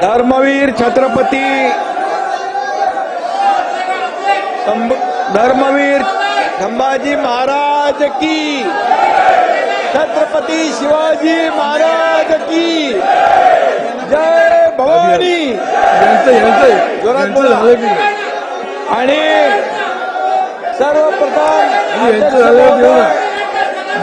धर्मवीर छत्रपती धर्मवीर संभाजी महाराज की छत्रपती शिवाजी महाराज की जय भवानी जोरात बोला. आणि सर्वप्रथम?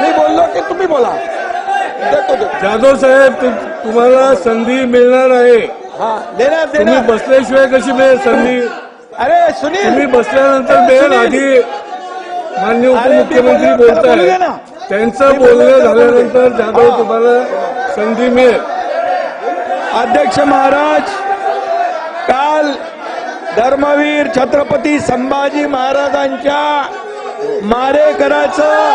मी बोललो की तुम्ही बोला. देतो देतो. जाधव साहेब तु- तुम्हाला संधी मिळणार आहे. हा देणार तुम्ही देणार बसल्याशिवाय कशी मिळेल संधी? अरे सुनील. तुम्ही बसल्यानंतर मिळेल आधी. मान्य उपमुख्यमंत्री बोललो, त्याला बोलत बोलू दे आहे ना. त्यांचं बोलणं. झाल्यानंतर जाधव. तुम्हाला संधी मिळेल. अध्यक्ष महाराज काल धर्मवीर छत्रपती संभाजी महाराजांच्या मारेकराचं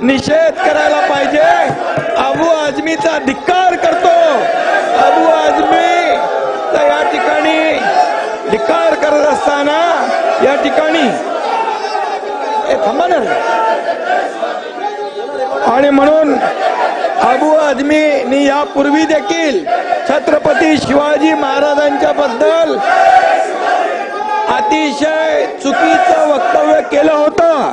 निषेध करायला पाहिजे. अबू आझमीचा धिक्कार करतो. अबू आजमी तर या ठिकाणी धिक्कार करत असताना या ठिकाणी थांबा ना. आणि म्हणून अबू आझमीनी यापूर्वी देखील छत्रपती शिवाजी महाराजांच्या बद्दल अतिशय चुकीचं वक्तव्य केलं होतं.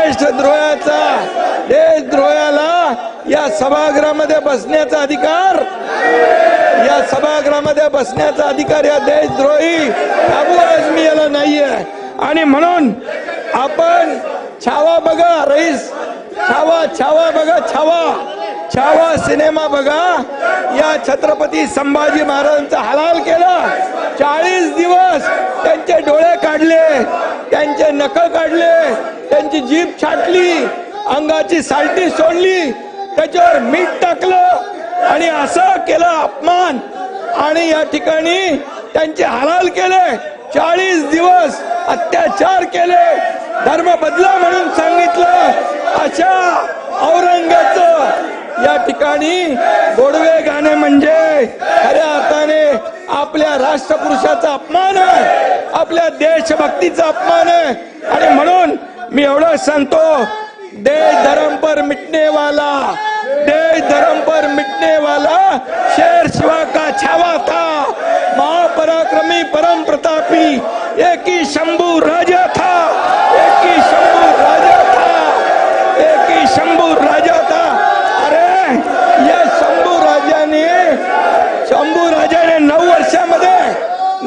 देशद्रोहाचा देशद्रोहाला या सभागृहामध्ये बसण्याचा अधिकार? या सभागृहामध्ये बसण्याचा अधिकार या देशद्रोही अबू आजमी याला नाहीये. आणि म्हणून आपण छावा बघा रईस. छावा छावा बघा छावा. छावा सिनेमा बघा. या छत्रपती संभाजी महाराजांचा हलाल केला. चाळीस दिवस त्यांचे डोळे काढले. त्यांचे नख काढले त्यांची जीभ छाटली अंगाची सालटी सोडली त्याच्यावर मीठ टाकलं आणि असं केलं अपमान. आणि या ठिकाणी त्यांचे हलाल केले चाळीस दिवस अत्याचार केले. धर्म बदला म्हणून सांगितलं अशा औरंगाचं या ठिकाणी गोडवे गाणे म्हणजे खऱ्या अर्थाने आपल्या राष्ट्रपुरुषाचा अपमान आहे. आपल्या देशभक्तीचा अपमान आहे. आणि म्हणून मी एवढं सांगतो देश धर्म पर मिटने वाला देश धर्म पर मिटने वाला शेर शिवा का छावा था महापराक्रमी परम प्रतापी एक ही शंभू राजा था एक ही शंभू राजा था एक ही शंभू राजा था अरे या शंभू राजाने शंभू राजाने नऊ वर्षामध्ये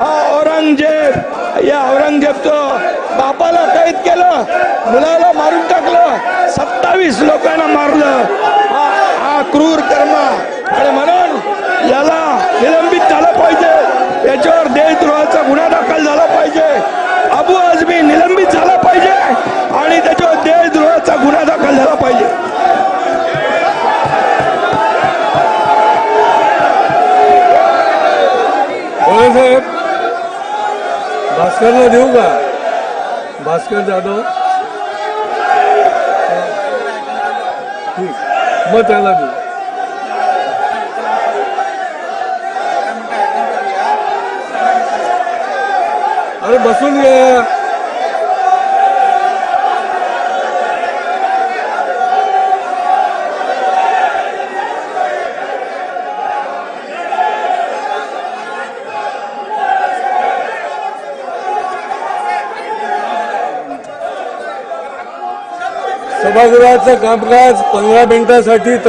हा औरंगजेब या औरंगजेबचं बापाला कैद केलं मुलाला मारून टाकलं सत्तावीस लोकांना मारलं. हा क्रूर कर्म. आणि म्हणून याला निलंबित झालं पाहिजे त्याच्यावर देशद्रोहाचा गुन्हा दाखल झाला पाहिजे अबू आझमी निलंबित झाला पाहिजे आणि त्याच्यावर देशद्रोहाचा गुन्हा दाखल झाला पाहिजे साहेब भास्करला देऊ का? भास्कर जाधव. ठीक. मग त्याला देऊ. अरे बसून घ्या सभागृहाचं कामकाज पंधरा मिनिटासाठी